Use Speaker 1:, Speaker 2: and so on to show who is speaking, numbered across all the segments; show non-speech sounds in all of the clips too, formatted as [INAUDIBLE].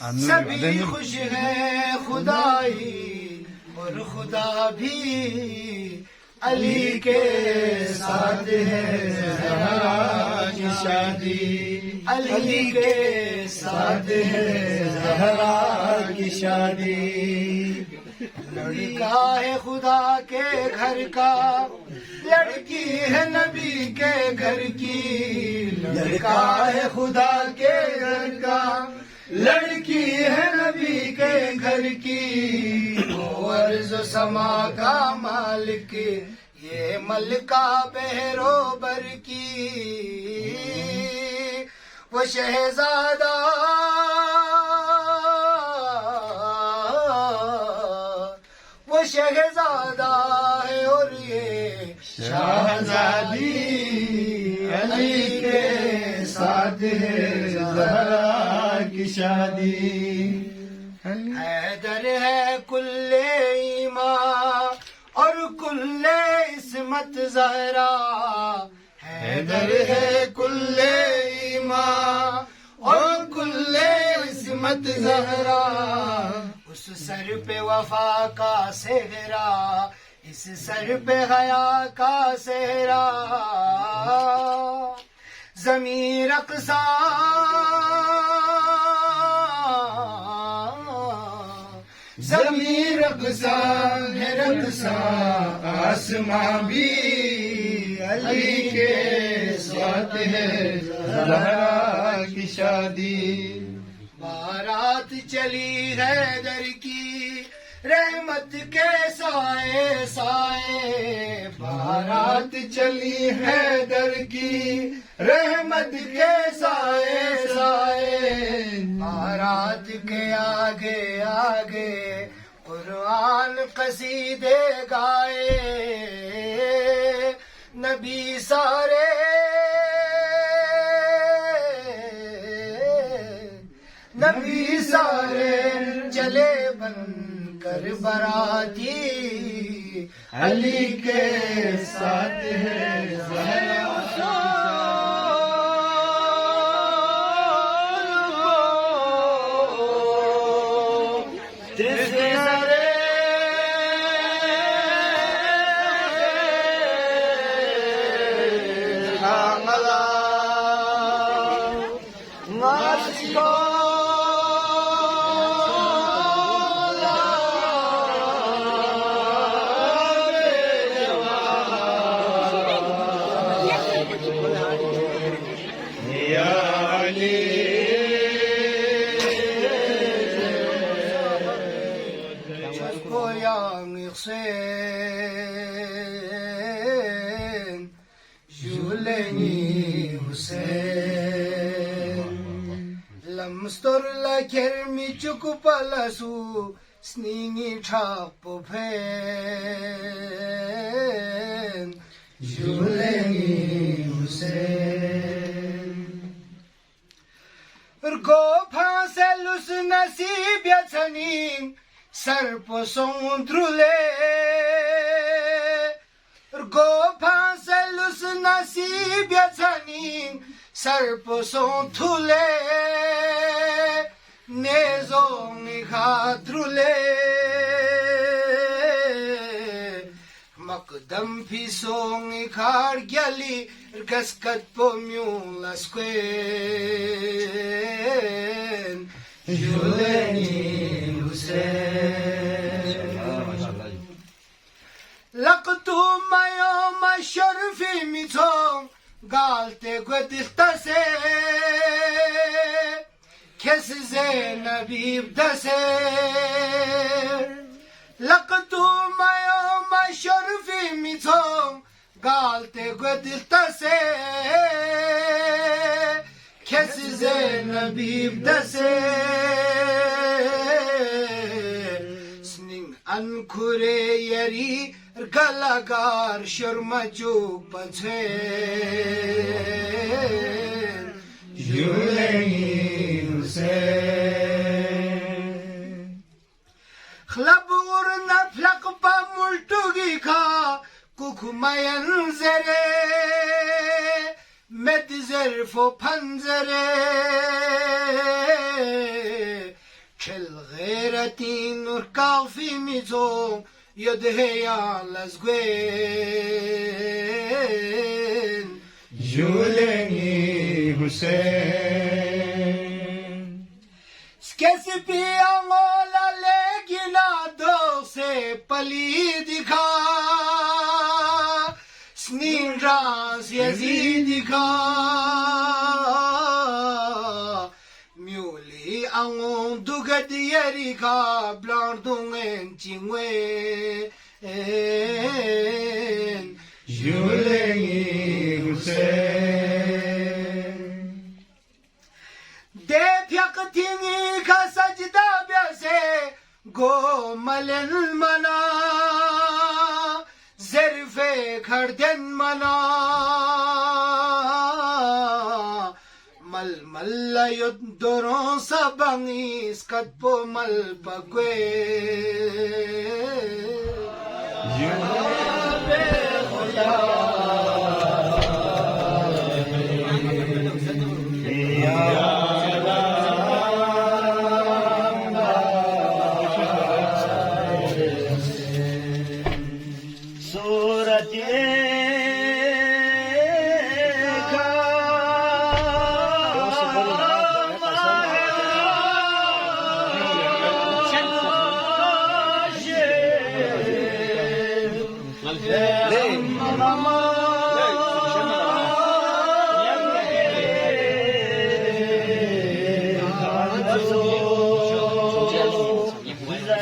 Speaker 1: سبھی خوش ہیں خدائی اور خدا بھی علی کے ساتھ ہے زہرا کی شادی. علی کے ساتھ ہے زہرا کی شادی. لڑکا ہے خدا کے گھر کا لڑکی ہے نبی کے گھر کی. لڑکا ہے خدا کے گھر کا لڑکی ہے نبی کے گھر کی۔ عرض سما کا مالک، یہ ملکہ بہرو بر کی۔ وہ شہزادہ وہ شہزادہ ہے اور یہ شہزادی علی۔ زہرا شادی حیدر ہے کل ایمان اور کل عصمت زہرا۔ حیدر ہے کل ایمان اور کل عصمت زہرا۔ اس سر پہ وفا کا سہرا اس سر پہ حیا کا سہرا زمین رقصا زمین رقصا ہے رقصا آسماں بھی علی کے ساتھ ہے۔ زہرا کی شادی۔ بارات چلی ہے در کی، رحمت کے سائے سائے۔ بارات چلی ہے در کی، رحمت کے سائے سائے۔ بارات کے آگے آگے۔ قرآن قصیدے گائے۔ نبی سارے۔ نبی سارے چلے بن کر براتی۔ علی کے ساتھ ہے Mexico! చుకుపలసు స్నింగి ఠాపు ఫేన్ జులేంగి హుసేన్ గోఫాసెలుస్ నసీబ్యసని సర్ప సముద్రులే গোফাসেলুস নাসিব জানিন সর্পসো থুলে নে kadrule Makdam pisong ikar gyali gaskat pomyung laskwen Juleni Hussein Laktu mayo ma sharfi mitong galte kwetistase کس زینبیب دسه لقطو میوم شرفی میتون گالته گدیختسه کس زینبیب دسه Sning ankure yeri galagar shurmachu pathen Juleni Hussein Khlabur Hüseyin Hlabğurna plakpa multugika Kukumayan zere. Med zerfo panzere. Çel gayretin nur kalfi mizom Yedheya lazgwen
Speaker 2: Yuleni Hüseyin.
Speaker 1: Kesbiyan ola le gila do se palidika. Snin raz yezidika Mjuli angon dugat yerika blardungen cingwen Juli doron sabangi skat po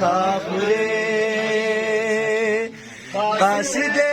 Speaker 1: ফুলে কাশিদে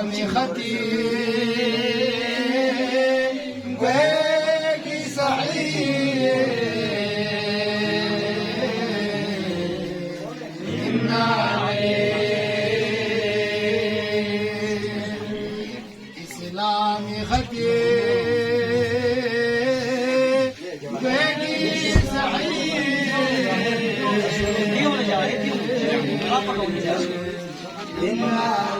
Speaker 1: خميختي باكي صحيح.
Speaker 2: يمنع سلامي ختي باكي صحيح إنا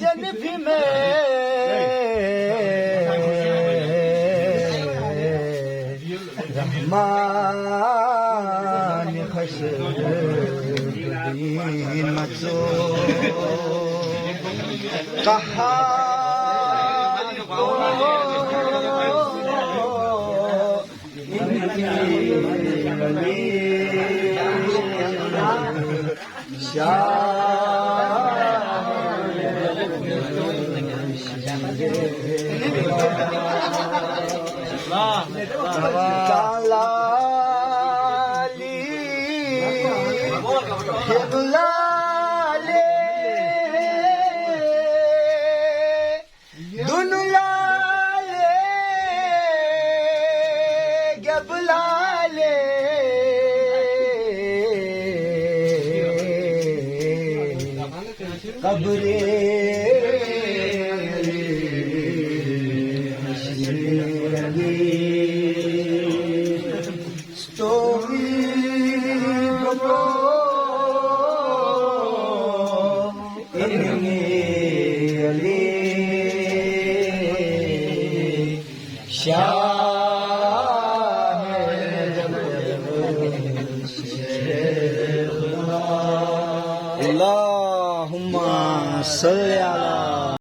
Speaker 2: জেলফি মে রহমান খুশ মচো কহা Yeah. [LAUGHS] 啊！扎拉里，也不来。ગોવિંદ Govind